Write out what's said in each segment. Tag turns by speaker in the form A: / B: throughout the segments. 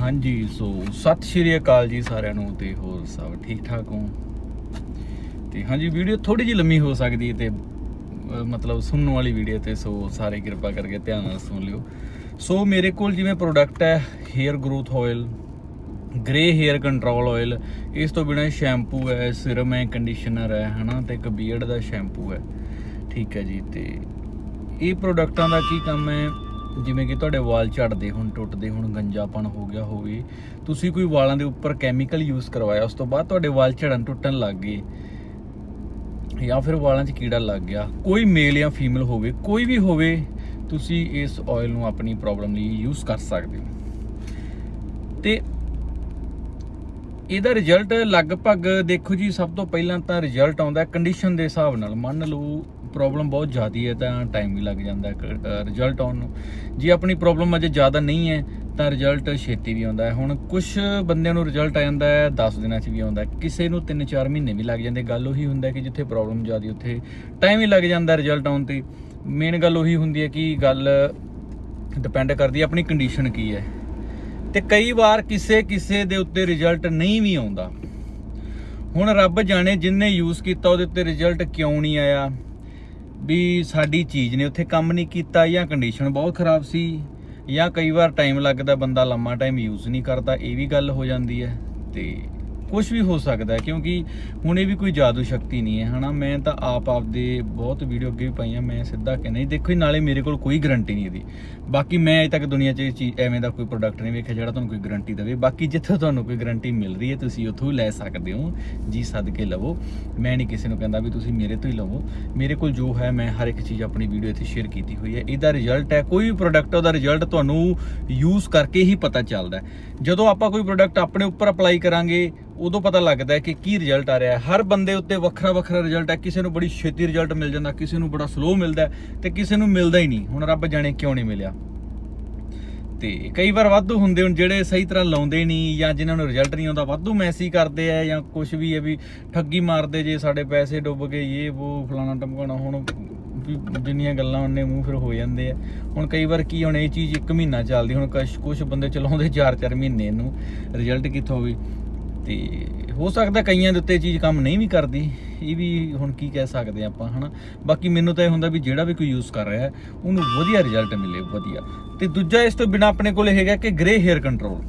A: ਹਾਂਜੀ, ਸੋ ਸਤਿ ਸ਼੍ਰੀ ਅਕਾਲ ਜੀ ਸਾਰਿਆਂ ਨੂੰ ਤੇ ਹੋਰ ਸਭ ਠੀਕ ਠਾਕ ਹੋ? ਤੇ ਹਾਂਜੀ, ਵੀਡੀਓ ਥੋੜੀ ਜਿਹੀ ਲੰਮੀ ਹੋ ਸਕਦੀ ਹੈ ਤੇ ਮਤਲਬ ਸੁਣਨ ਵਾਲੀ ਵੀਡੀਓ ਤੇ, ਸੋ ਸਾਰੇ ਕਿਰਪਾ ਕਰਕੇ ਧਿਆਨ ਨਾਲ ਸੁਣ ਲਿਓ। ਸੋ ਮੇਰੇ ਕੋਲ ਜਿਵੇਂ ਪ੍ਰੋਡਕਟ ਹੈ hair growth oil grey hair control oil ਇਸ ਤੋਂ ਬਿਨਾ ਸ਼ੈਂਪੂ ਹੈ ਸਿਰਮ ਹੈ ਕੰਡੀਸ਼ਨਰ ਹੈ, ਹਨਾ, ਤੇ ਇੱਕ ਬੀਅਰਡ ਦਾ ਸ਼ੈਂਪੂ ਹੈ। ਠੀਕ ਹੈ ਜੀ, ਤੇ ਇਹ ਪ੍ਰੋਡਕਟਾਂ ਦਾ ਕੀ ਕੰਮ ਹੈ? ਜਿਵੇਂ ਕਿ ਤੁਹਾਡੇ ਵਾਲ ਝੜਦੇ ਹੁਣ, ਟੁੱਟਦੇ ਹੁਣ, ਗੰਜਾਪਣ ਹੋ ਗਿਆ ਹੋਵੇ ਤੁਸੀਂ ਕੋਈ ਵਾਲਾਂ ਦੇ ਉੱਪਰ ਕੈਮੀਕਲ ਯੂਜ਼ ਕਰਵਾਇਆ, ਉਸ ਤੋਂ ਬਾਅਦ ਤੁਹਾਡੇ ਵਾਲ ਝੜਨ ਟੁੱਟਣ ਲੱਗ ਗਏ। ਜਾਂ ਫਿਰ ਵਾਲਾਂ 'ਚ ਕੀੜਾ ਲੱਗ ਗਿਆ। ਕੋਈ ਮੇਲ ਜਾਂ ਫੀਮੇਲ ਹੋਵੇ, ਕੋਈ ਵੀ ਹੋਵੇ, ਤੁਸੀਂ ਇਸ ਆਇਲ ਨੂੰ ਆਪਣੀ ਪ੍ਰੋਬਲਮ ਲਈ ਯੂਜ਼ ਕਰ ਸਕਦੇ ਹੋ। ਤੇ ਇਹਦਾ ਰਿਜ਼ਲਟ ਲਗਭਗ ਦੇਖੋ ਜੀ, ਸਭ ਤੋਂ ਪਹਿਲਾਂ ਤਾਂ ਰਿਜ਼ਲਟ ਆਉਂਦਾ ਕੰਡੀਸ਼ਨ ਦੇ ਹਿਸਾਬ ਨਾਲ। ਮੰਨ ਲਓ ਪ੍ਰੋਬਲਮ ਬਹੁਤ ਜ਼ਿਆਦੀ ਹੈ, ਤਾਂ ਟਾਈਮ ਵੀ ਲੱਗ ਜਾਂਦਾ ਹੈ ਰਿਜ਼ਲਟ ਆਉਣ ਨੂੰ। ਜੇ ਆਪਣੀ ਪ੍ਰੋਬਲਮ ਅਜੇ ਜ਼ਿਆਦਾ ਨਹੀਂ ਹੈ, ਤਾਂ ਰਿਜ਼ਲਟ ਛੇਤੀ ਵੀ ਆਉਂਦਾ ਹੈ। ਹੁਣ ਕੁਝ ਬੰਦਿਆਂ ਨੂੰ ਰਿਜ਼ਲਟ ਆ ਜਾਂਦਾ ਹੈ 10 ਦਿਨਾਂ 'ਚ ਵੀ ਆਉਂਦਾ ਹੈ। ਕਿਸੇ ਨੂੰ 3-4 ਮਹੀਨੇ ਵੀ ਲੱਗ ਜਾਂਦੇ, ਗੱਲ ਉਹੀ ਹੁੰਦਾ ਕਿ ਜਿੱਥੇ ਪ੍ਰੋਬਲਮ ਜ਼ਿਆਦੀ, ਉੱਥੇ ਟਾਈਮ ਹੀ ਲੱਗ ਜਾਂਦਾ ਰਿਜ਼ਲਟ ਆਉਣ ਤੇ। ਮੇਨ ਗੱਲ ਉਹੀ ਹੁੰਦੀ ਹੈ ਕਿ ਗੱਲ ਡਿਪੈਂਡ ਕਰਦੀ ਹੈ, ਆਪਣੀ ਕੰਡੀਸ਼ਨ ਕੀ ਹੈ। ਤੇ ਕਈ ਵਾਰ ਕਿਸੇ ਕਿਸੇ ਦੇ ਉੱਤੇ ਰਿਜ਼ਲਟ ਨਹੀਂ ਵੀ ਆਉਂਦਾ। ਹੁਣ ਰੱਬ ਜਾਣੇ ਜਿਨਨੇ ਯੂਜ਼ ਕੀਤਾ, ਉਹਦੇ ਉੱਤੇ ਰਿਜ਼ਲਟ ਕਿਉਂ ਨਹੀਂ ਆਇਆ? ਵੀ ਸਾਡੀ ਚੀਜ਼ ਨੇ ਉੱਥੇ ਕੰਮ ਨਹੀਂ ਕੀਤਾ ਜਾਂ ਕੰਡੀਸ਼ਨ ਬਹੁਤ ਖਰਾਬ ਸੀ ਜਾਂ ਕਈ ਵਾਰ ਟਾਈਮ ਲੱਗਦਾ ਬੰਦਾ ਲੰਮਾ ਟਾਈਮ ਯੂਜ਼ ਨਹੀਂ ਕਰਦਾ, ਇਹ ਵੀ ਗੱਲ ਹੋ ਜਾਂਦੀ ਹੈ ਤੇ ਕੁਝ ਵੀ ਹੋ ਸਕਦਾ ਕਿਉਂਕਿ ਹੁਣ ਇਹ ਵੀ ਕੋਈ ਜਾਦੂ ਸ਼ਕਤੀ ਨਹੀਂ ਹੈ ਹਨਾ? ਮੈਂ ਤਾਂ ਆਪ ਆਪ ਦੇ ਬਹੁਤ ਵੀਡੀਓ ਅੱਗੇ ਵੀ ਪਾਈਆਂ ਮੈਂ ਸਿੱਧਾ ਕਹਿੰਦਾ ਨਹੀਂ ਦੇਖੋ ਜੀ, ਨਾਲੇ ਮੇਰੇ ਕੋਲ ਕੋਈ ਗਾਰੰਟੀ ਨਹੀਂ ਇਹਦੀ। ਬਾਕੀ ਮੈਂ ਅਜੇ ਤੱਕ ਦੁਨੀਆ 'ਚ ਇਹ ਚੀਜ਼ ਐਵੇਂ ਦਾ ਕੋਈ ਪ੍ਰੋਡਕਟ ਨਹੀਂ ਵੇਖਿਆ ਜਿਹੜਾ ਤੁਹਾਨੂੰ ਕੋਈ ਗਾਰੰਟੀ ਦੇਵੇ। ਬਾਕੀ ਜਿੱਥੇ ਤੁਹਾਨੂੰ ਕੋਈ ਗਾਰੰਟੀ ਮਿਲ ਰਹੀ ਹੈ ਤੁਸੀਂ ਉੱਥੋਂ ਹੀ ਲੈ ਸਕਦੇ ਹੋ। ਜੀ ਸਦਕੇ ਲਵੋ। ਮੈਂ ਨਹੀਂ ਕਿਸੇ ਨੂੰ ਕਹਿੰਦਾ ਵੀ ਤੁਸੀਂ ਮੇਰੇ ਤੋਂ ਹੀ ਲਵੋ। ਮੇਰੇ ਕੋਲ ਜੋ ਹੈ ਮੈਂ ਹਰ ਇੱਕ ਚੀਜ਼ ਆਪਣੀ ਵੀਡੀਓ ਇੱਥੇ ਸ਼ੇਅਰ ਕੀਤੀ ਹੋਈ ਹੈ। ਇਹਦਾ ਰਿਜ਼ਲਟ ਹੈ ਕੋਈ ਵੀ ਪ੍ਰੋਡਕਟ ਉਹਦਾ ਰਿਜ਼ਲਟ ਤੁਹਾਨੂੰ ਯੂਜ਼ ਕਰਕੇ ਹੀ ਪਤਾ ਚੱਲਦਾ ਜਦੋਂ ਆਪਾਂ ਕੋਈ ਪ੍ਰੋਡਕਟ ਆਪਣੇ ਉੱਪਰ ਅਪਲਾਈ ਕਰਾਂਗੇ ਉਦੋਂ ਪਤਾ ਲੱਗਦਾ ਕਿ ਕੀ ਰਿਜ਼ਲਟ ਆ ਰਿਹਾ ਹੈ। ਹਰ ਬੰਦੇ ਉੱਤੇ ਵੱਖਰਾ ਵੱਖਰਾ ਰਿਜ਼ਲਟ ਹੈ। ਕਿਸੇ ਨੂੰ ਬੜੀ ਛੇਤੀ ਰਿਜ਼ਲਟ ਮਿਲ ਜਾਂਦਾ, ਕਿਸੇ ਨੂੰ ਬੜਾ ਸਲੋ ਮਿਲਦਾ ਹੈ ਤੇ ਕਿਸੇ ਨੂੰ ਮਿਲਦਾ ਹੀ ਨਹੀਂ। ਹੁਣ ਰੱਬ ਜਾਣੇ ਕਿਉਂ ਨਹੀਂ ਮਿਲਿਆ? ਤੇ ਕਈ ਵਾਰ ਵਾਧੂ ਹੁੰਦੇ ਹੁਣ ਜਿਹੜੇ ਸਹੀ ਤਰ੍ਹਾਂ ਲਾਉਂਦੇ ਨਹੀਂ ਜਾਂ ਜਿਨ੍ਹਾਂ ਨੂੰ ਰਿਜ਼ਲਟ ਨਹੀਂ ਆਉਂਦਾ, ਵਾਧੂ ਮੈਸੇਜ ਕਰਦੇ ਆ ਜਾਂ ਕੁਝ ਵੀ ਹੈ ਵੀ ਠੱਗੀ ਮਾਰਦੇ ਜੇ ਸਾਡੇ ਪੈਸੇ ਡੁੱਬ ਗਏ, ਇਹ ਉਹ ਫਲਾਣਾ ਟਮਕਾਣਾ ਹੁਣ ਵੀ ਜਿੰਨੀਆਂ ਗੱਲਾਂ ਉਹਨੇ ਮੂੰਹ ਫਿਰ ਹੋ ਜਾਂਦੇ ਆ। ਹੁਣ ਕਈ ਵਾਰ ਕੀ ਹੁਣ ਇਹ ਚੀਜ਼ 1 ਮਹੀਨਾ ਚੱਲਦੀ, ਹੁਣ ਕੁਝ ਕੁਝ ਬੰਦੇ ਚਲਾਉਂਦੇ 4-4 ਮਹੀਨੇ ਇਹਨੂੰ ਰਿਜ਼ਲਟ ਕਿੱਥੋਂ ਵੀ। ਤੇ ਹੋ ਸਕਦਾ ਕਈਆਂ ਦੇ ਉੱਤੇ ਚੀਜ਼ ਕੰਮ ਨਹੀਂ ਵੀ ਕਰਦੀ, ਇਹ ਵੀ ਹੁਣ ਕੀ ਕਹਿ ਸਕਦੇ ਆਪਾਂ, ਹਨਾ? ਬਾਕੀ ਮੈਨੂੰ ਤਾਂ ਇਹ ਹੁੰਦਾ ਵੀ ਜਿਹੜਾ ਵੀ ਕੋਈ ਯੂਜ਼ ਕਰ ਰਿਹਾ, ਉਹਨੂੰ ਵਧੀਆ ਰਿਜ਼ਲਟ ਮਿਲੇ, ਵਧੀਆ। ਤੇ ਦੂਜਾ ਇਸ ਤੋਂ ਬਿਨਾ ਆਪਣੇ ਕੋਲ ਹੈਗਾ ਕਿ ਗ੍ਰੇ 헤ਅਰ ਕੰਟਰੋਲ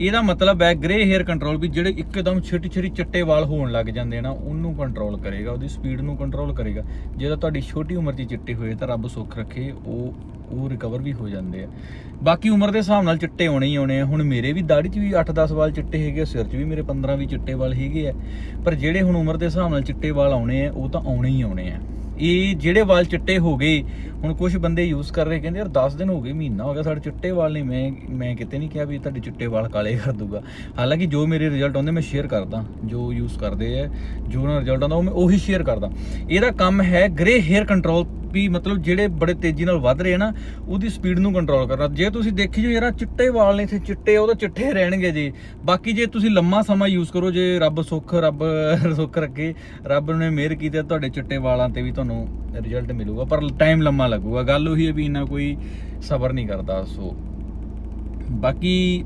A: ਇਹਦਾ ਮਤਲਬ ਹੈ ਗ੍ਰੇ 헤ਅਰ ਕੰਟਰੋਲ ਵੀ ਜਿਹੜੇ ਇੱਕਦਮ ਛੋਟੀ ਛੋਟੀ ਚਿੱਟੇ ਵਾਲ ਹੋਣ ਲੱਗ ਜਾਂਦੇ ਆ ਨਾ, ਉਹਨੂੰ ਕੰਟਰੋਲ ਕਰੇਗਾ, ਉਹਦੀ ਸਪੀਡ ਨੂੰ ਕੰਟਰੋਲ ਕਰੇਗਾ। ਜੇ ਤਾਂ ਤੁਹਾਡੀ ਛੋਟੀ ਉਮਰ 'ਚ ਚਿੱਟੇ ਹੋਏ ਤਾਂ ਰੱਬ ਸੁੱਖ ਰੱਖੇ, ਉਹ ਉਹ ਰਿਕਵਰ ਵੀ ਹੋ ਜਾਂਦੇ ਆ। ਬਾਕੀ ਉਮਰ ਦੇ ਹਿਸਾਬ ਨਾਲ ਚਿੱਟੇ ਹੋਣੇ ਹੀ ਹੋਣੇ ਆ। ਹੁਣ ਮੇਰੇ ਵੀ ਦਾੜੀ 'ਚ ਵੀ 8-10 ਵਾਲ ਚਿੱਟੇ ਹੈਗੇ ਆ, ਸਿਰ 'ਚ ਵੀ ਮੇਰੇ 15 ਵੀ ਚਿੱਟੇ ਵਾਲ ਹੈਗੇ ਆ। ਪਰ ਜਿਹੜੇ ਹੁਣ ਉਮਰ ਦੇ ਹਿਸਾਬ ਨਾਲ ਚਿੱਟੇ ਵਾਲ ਆਉਣੇ ਆ ਉਹ ਤਾਂ ਆਉਣੇ ਹੀ ਆਉਣੇ ਆ। ਇਹ ਜਿਹੜੇ ਵਾਲ ਚਿੱਟੇ ਹੋ ਗਏ ਹੁਣ ਕੁਝ ਬੰਦੇ ਯੂਜ਼ ਕਰ ਰਹੇ ਕਹਿੰਦੇ ਯਾਰ 10 ਦਿਨ ਹੋ ਗਏ ਮਹੀਨਾ ਹੋ ਗਿਆ ਸਾਡੇ ਚਿੱਟੇ ਵਾਲ ਨਹੀਂ ਮੈਂ ਮੈਂ ਕਿਤੇ ਨਹੀਂ ਕਿਹਾ ਵੀ ਤੁਹਾਡੇ ਚਿੱਟੇ ਵਾਲ ਕਾਲੇ ਕਰ ਦੂਗਾ। ਹਾਲਾਂਕਿ ਜੋ ਮੇਰੇ ਰਿਜ਼ਲਟ ਆਉਂਦੇ ਮੈਂ ਸ਼ੇਅਰ ਕਰਦਾ ਜੋ ਯੂਜ਼ ਕਰਦੇ ਆ ਜੋ ਉਹਨਾਂ ਰਿਜ਼ਲਟ ਆਉਂਦਾ ਉਹ ਮੈਂ ਉਹੀ ਸ਼ੇਅਰ ਕਰਦਾ। ਇਹਦਾ ਕੰਮ ਹੈ ਗ੍ਰੇ ਹੇਅਰ ਕੰਟਰੋਲ ਵੀ ਮਤਲਬ ਜਿਹੜੇ ਬੜੇ ਤੇਜ਼ੀ ਨਾਲ ਵੱਧ ਰਹੇ ਆ ਨਾ, ਉਹਦੀ ਸਪੀਡ ਨੂੰ ਕੰਟਰੋਲ ਕਰਨਾ। ਜੇ ਤੁਸੀਂ ਦੇਖੀ ਜੋ ਯਾਰ ਚਿੱਟੇ ਵਾਲ ਨੇ ਇੱਥੇ, ਚਿੱਟੇ, ਉਹ ਤਾਂ ਚਿੱਟੇ ਰਹਿਣਗੇ ਜੀ। ਬਾਕੀ ਜੇ ਤੁਸੀਂ ਲੰਮਾ ਸਮਾਂ ਯੂਜ਼ ਕਰੋ, ਜੇ ਰੱਬ ਸੁੱਖ ਰੱਬ ਸੁੱਖ ਰੱਖੇ, ਰੱਬ ਨੇ ਮਿਹਰ ਕੀਤੀ ਤੁਹਾਡੇ ਚਿੱਟੇ ਵਾਲਾਂ ਤੇ ਵੀ ਤੁਹਾਨੂੰ ਰਿਜ਼ਲਟ ਮਿਲੂਗਾ। ਪਰ ਟਾਈਮ ਲੰਮਾ ਲੱਗੂਗਾ। ਗੱਲ ਉਹੀ ਹੈ ਵੀ ਇੰਨਾ ਕੋਈ ਸਬਰ ਨਹੀਂ ਕਰਦਾ, ਸੋ। ਬਾਕੀ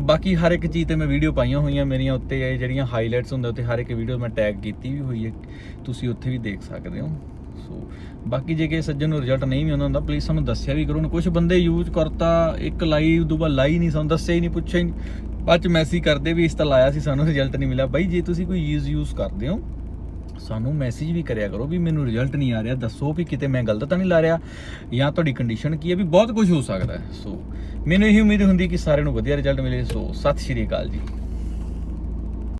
A: ਬਾਕੀ ਹਰ ਇੱਕ ਚੀਜ਼ ਤੇ ਮੈਂ ਵੀਡੀਓ ਪਾਈਆਂ ਹੋਈਆਂ ਮੇਰੀਆਂ ਉੱਤੇ, ਇਹ ਜਿਹੜੀਆਂ ਹਾਈਲਾਈਟਸ ਹੁੰਦੇ, ਉੱਤੇ ਹਰ ਇੱਕ ਵੀਡੀਓ ਮੈਂ ਟੈਗ ਕੀਤੀ ਵੀ ਹੋਈ ਹੈ। ਤੁਸੀਂ ਉੱਥੇ ਵੀ ਦੇਖ ਸਕਦੇ ਹੋ। ਸੋ ਬਾਕੀ ਜੇ ਕਿ ਸੱਜਣ ਨੂੰ ਰਿਜ਼ਲਟ ਨਹੀਂ ਵੀ ਆਉਂਦਾ ਹੁੰਦਾ ਪਲੀਜ਼ ਸਾਨੂੰ ਦੱਸਿਆ ਵੀ ਕਰੋ। ਕੁਝ ਬੰਦੇ ਯੂਜ਼ ਕਰਤਾ, ਇੱਕ ਲਾਈ ਉਦੋਂ ਬਾਅਦ ਲਾਈ ਨਹੀਂ, ਸਾਨੂੰ ਦੱਸਿਆ ਹੀ ਨਹੀਂ, ਪੁੱਛਿਆ ਹੀ ਨਹੀਂ। ਬਾਅਦ ਚ ਮੈਸੇਜ ਕਰਦੇ ਵੀ ਇਸ ਤਾਂ ਲਾਇਆ ਸੀ, ਸਾਨੂੰ ਰਿਜ਼ਲਟ ਨਹੀਂ ਮਿਲਿਆ। ਬਾਈ, ਜੇ ਤੁਸੀਂ ਕੋਈ ਯੂਜ਼ ਯੂਜ਼ ਕਰਦੇ ਹੋ, ਸਾਨੂੰ ਮੈਸੇਜ ਵੀ ਕਰਿਆ ਕਰੋ ਵੀ ਮੈਨੂੰ ਰਿਜ਼ਲਟ ਨਹੀਂ ਆ ਰਿਹਾ, ਦੱਸੋ ਵੀ ਕਿਤੇ ਮੈਂ ਗਲਤ ਤਾਂ ਨਹੀਂ ਲਾ ਰਿਹਾ, ਜਾਂ ਤੁਹਾਡੀ ਕੰਡੀਸ਼ਨ ਕੀ ਹੈ, ਵੀ ਬਹੁਤ ਕੁਝ ਹੋ ਸਕਦਾ ਸੋ ਮੈਨੂੰ ਇਹ ਉਮੀਦ ਹੁੰਦੀ ਕਿ ਸਾਰਿਆਂ ਨੂੰ ਵਧੀਆ ਰਿਜ਼ਲਟ ਮਿਲੇ। ਸੋ ਸਤਿ ਸ਼੍ਰੀ ਅਕਾਲ ਜੀ।